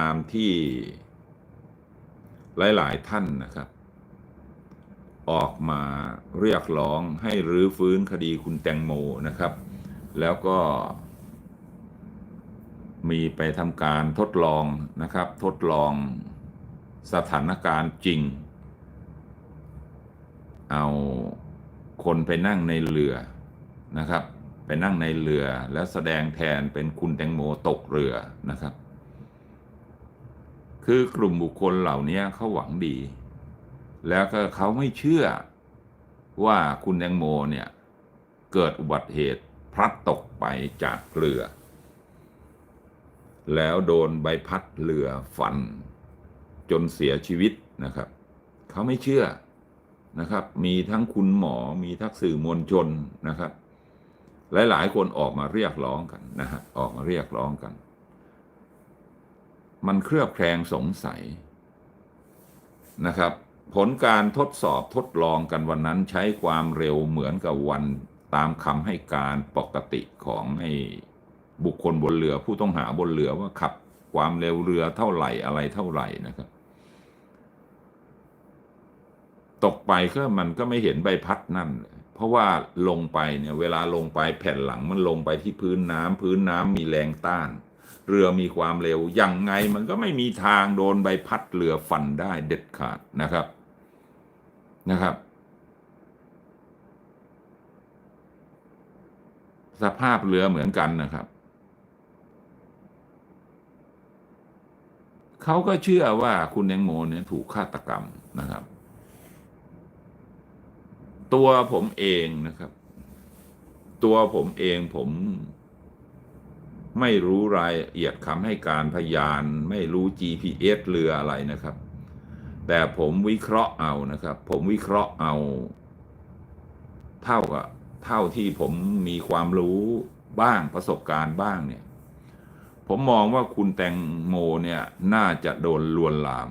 ตามที่หลาย ๆ ท่านนะครับ ออกมาเรียกร้องให้รื้อฟื้นคดีคุณแตงโมนะครับ แล้วก็ มีไปทำการทดลองนะครับ ทดลองสถานการณ์จริง เอาคนไปนั่งในเรือนะครับ ไปนั่งในเรือแล้วแสดงแทนเป็นคุณแตงโมตกเรือนะครับ คือกลุ่มบุคคลเหล่านี้เขาหวังดี แล้วก็เขาไม่เชื่อว่าคุณแตงโมเนี่ย เกิดอุบัติเหตุพลัดตกไปจากเรือ แล้วโดนใบพัดเรือฟัน จนเสียชีวิตนะครับ เขาไม่เชื่อนะครับ มีทั้งคุณหมอมีทั้งสื่อมวลชนนะครับ หลาย ๆ คนออกมาเรียกร้องกันนะฮะออกมาเรียกร้องกัน มันเครือบแคลงสงสัยนะครับ ผลการทดสอบทดลองกันวันนั้นใช้ความเร็วเหมือนกับวันตามคำให้การปกติของไอ้บุคคลบนเรือผู้ต้องหาบนเรือว่าขับความเร็วเรือเท่าไหร่อะไรเท่าไหร่นะครับ ตกไปก็มันก็ไม่เห็นใบพัดนั่น เพราะว่าลงไปเนี่ยเวลาลงไปแผ่นหลังมันลงไปที่พื้นน้ำพื้นน้ำมีแรงต้าน เรือมีความเร็วยังไงมันก็ไม่มีทางโดนใบพัดเรือฟันได้เด็ดขาดนะครับนะครับ สภาพเรือเหมือนกันนะครับเขาก็เชื่อว่าคุณแตงโมเนี่ยถูกฆาตกรรมนะครับ ตัวผมเองนะครับ ตัวผมเองผม ไม่รู้รายละเอียดคำให้การพยาน ไม่รู้ GPS เรืออะไรนะครับ แต่ผมวิเคราะห์เอานะครับ ผมวิเคราะห์เอา เท่ากับเท่าที่ผมมีความรู้บ้างประสบการณ์บ้างเนี่ย ผมมองว่าคุณแตงโมเนี่ยน่าจะโดนลวนลาม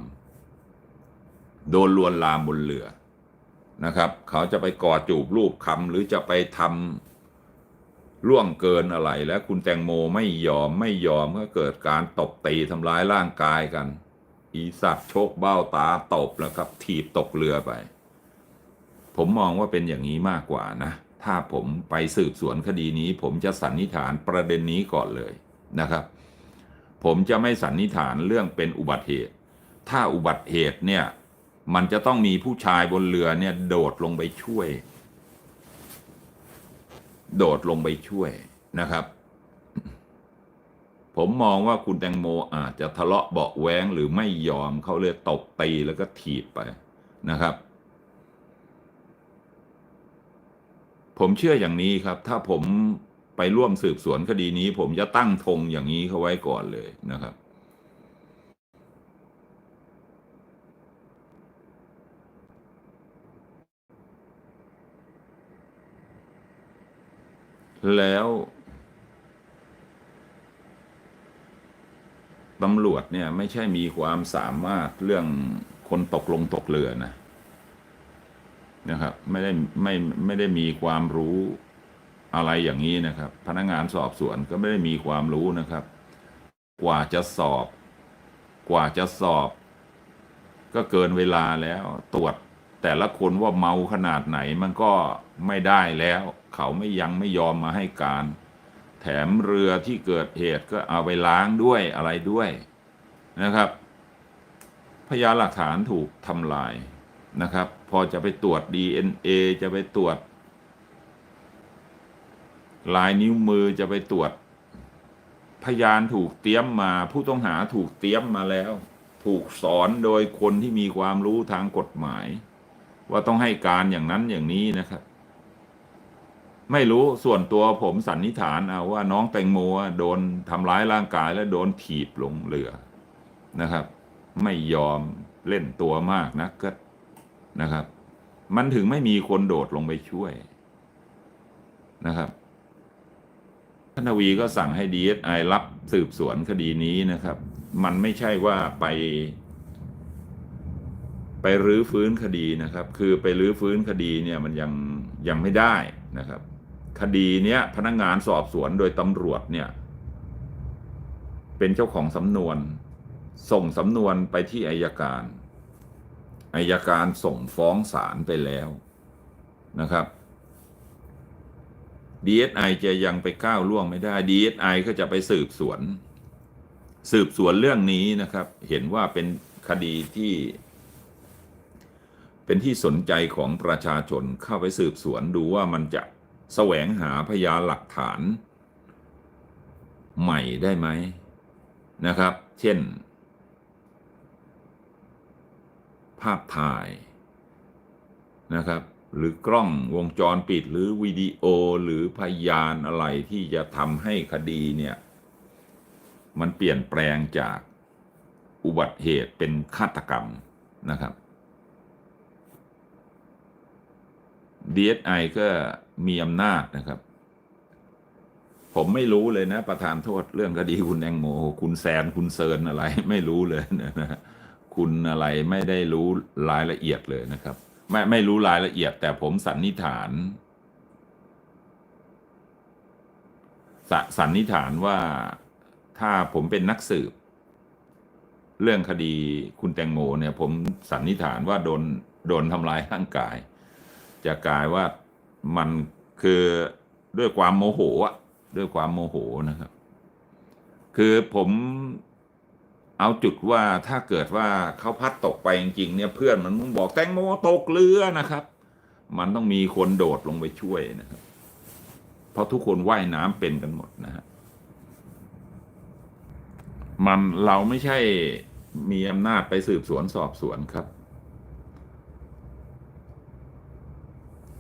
โดนลวนลามบนเรือนะครับ เขาจะไปกอดจูบรูปคำหรือจะไปทำ ล่วงเกินอะไร แล้วคุณแตงโมไม่ยอมไม่ยอมก็เกิดการตบตีทำร้ายร่างกายกัน อีสัตว์โชกเบ้าตาตบแล้วครับถีบตกเรือไป ผมมองว่าเป็นอย่างนี้มากกว่านะ ถ้าผมไปสืบสวนคดีนี้ ผมจะสันนิษฐานประเด็นนี้ก่อนเลยนะครับ ผมจะไม่สันนิษฐานเรื่องเป็นอุบัติเหตุ ถ้าอุบัติเหตุเนี่ยมันจะต้องมีผู้ชายบนเรือเนี่ยโดดลงไปช่วย โดดลงไปช่วยนะครับ ผมมองว่าคุณแตงโมอาจจะทะเลาะเบาะแว้งหรือไม่ยอมเขาเลยตบตีแล้วก็ถีบไปนะครับ ผมเชื่ออย่างนี้ครับ ถ้าผมไปร่วมสืบสวนคดีนี้ ผมจะตั้งธงอย่างนี้เขาไว้ก่อนเลยนะครับ แล้วตำรวจเนี่ยไม่ใช่มีความสามารถเรื่องคนตกลงตกเรือนะนะครับ ไม่ได้ไม่ไม่ได้มีความรู้อะไรอย่างนี้นะครับ พนักงานสอบสวนก็ไม่ได้มีความรู้นะครับ กว่าจะสอบ กว่าจะสอบ ก็เกินเวลาแล้วตรวจ แต่ละคนว่าเมาขนาดไหนมันก็ไม่ได้แล้ว เขาไม่ยังไม่ยอมมาให้การ แถมเรือที่เกิดเหตุก็เอาไปล้างด้วยอะไรด้วยนะครับ พยานหลักฐานถูกทำลายนะครับ พอจะไปตรวจ DNA จะไปตรวจ ลายนิ้วมือจะไปตรวจ พยานถูกเตรียมมา ผู้ต้องหาถูกเตรียมมาแล้ว ถูกสอนโดยคนที่มีความรู้ทางกฎหมาย ว่าต้องให้การอย่างนั้นอย่างนี้นะครับ ไม่รู้ส่วนตัวผมสันนิษฐานเอาว่าน้องแตงโมโดนทำร้ายร่างกายและโดนถีบลงเรือนะครับ ไม่ยอมเล่นตัวมากนะก็นะครับ มันถึงไม่มีคนโดดลงไปช่วยนะครับท่านทวีก็สั่งให้ DSI รับสืบสวนคดีนี้นะครับ มันไม่ใช่ว่าไป ไปรื้อฟื้นคดีนะครับ คือไปรื้อฟื้นคดีเนี่ยมันยังยังไม่ได้นะครับ คดีเนี้ยพนักงานสอบสวนโดยตำรวจเนี่ย เป็นเจ้าของสำนวน ส่งสำนวนไปที่อายการอายการส่งฟ้องศาลไปแล้วนะครับ DSI จะยังไปก้าวล่วงไม่ได้ DSI ก็จะไปสืบสวน สืบสวนเรื่องนี้นะครับ เห็นว่าเป็นคดีที่ เป็นที่สนใจของประชาชนเข้าไปสืบสวนดูว่ามันจะแสวงหาพยานหลักฐาน ใหม่ได้ไหมนะครับ เช่น ภาพถ่ายนะครับหรือกล้องวงจรปิดหรือวิดีโอหรือพยานอะไรที่จะทำให้คดีเนี่ย มันเปลี่ยนแปลงจากอุบัติเหตุเป็นฆาตกรรมนะครับ DSI ก็มีอำนาจนะครับ ผมไม่รู้เลยนะ ประธานโทษเรื่องคดีคุณแองโม คุณแซนคุณเซินอะไร ไม่รู้เลยนะฮะคุณอะไรไม่ได้รู้รายละเอียดเลยนะครับ ไม่ไม่รู้รายละเอียด แต่ผมสันนิษฐานสสันนิษฐานว่าถ้าผมเป็นนักสืบ เรื่องคดีคุณแตงโมเนี่ย ผมสันนิษฐานว่าโดนโดนทำร้ายร่างกาย จะกลายว่ามันคือด้วยความโมโหอะด้วยความโมโหนะครับ คือผมเอาจุดว่าถ้าเกิดว่าเขาพัดตกไปจริงๆเนี่ยเพื่อนมันมึงบอกแตงโมตกเรือนะครับ มันต้องมีคนโดดลงไปช่วยนะครับ เพราะทุกคนว่ายน้ำเป็นกันหมดนะฮะมันเราไม่ใช่มีอำนาจไปสืบสวนสอบสวนครับ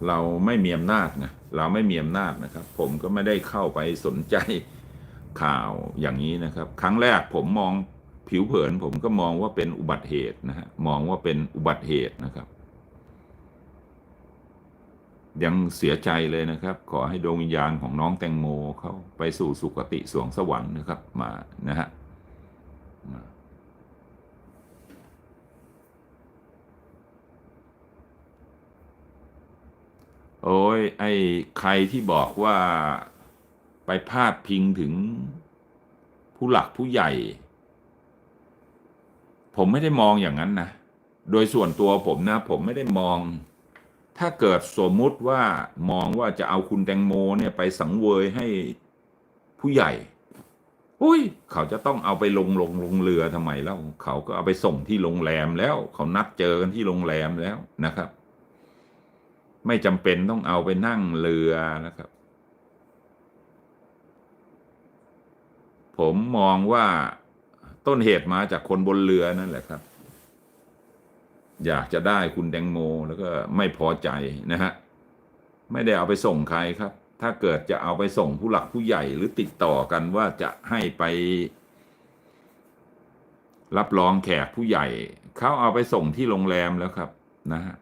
เราไม่มีอำนาจนะเราไม่มีอำนาจนะครับ ผมก็ไม่ได้เข้าไปสนใจข่าวอย่างนี้นะครับ ครั้งแรกผมมองผิวเผิน ผมก็มองว่าเป็นอุบัติเหตุนะฮะมองว่าเป็นอุบัติเหตุนะครับ ยังเสียใจเลยนะครับ ขอให้ดวงวิญญาณของน้องแตงโมเขาไปสู่สุคติสวงสวรรค์นะครับ มานะฮะ โอ้ยไอ้ใครที่บอกว่าไปพาดพิงถึงผู้หลักผู้ใหญ่ ผมไม่ได้มองอย่างนั้นนะ โดยส่วนตัวผมนะ ผมไม่ได้มอง ถ้าเกิดสมมุติว่ามองว่าจะเอาคุณแตงโมเนี่ยไปสังเวยให้ผู้ใหญ่อุ้ย เขาจะต้องเอาไปลงลงลงเรือทำไมแล้ว เขาก็เอาไปส่งที่โรงแรมแล้ว เขานัดเจอกันที่โรงแรมแล้วนะครับ ไม่จำเป็นต้องเอาไปนั่งเรือนะครับ ผมมองว่าต้นเหตุมาจากคนบนเรือนั่นแหละครับ อยากจะได้คุณแตงโมแล้วก็ไม่พอใจนะฮะไม่ได้เอาไปส่งใครครับ ถ้าเกิดจะเอาไปส่งผู้หลักผู้ใหญ่หรือติดต่อกันว่าจะให้ไป รับรองแขกผู้ใหญ่เขาเอาไปส่งที่โรงแรมแล้วครับนะฮะ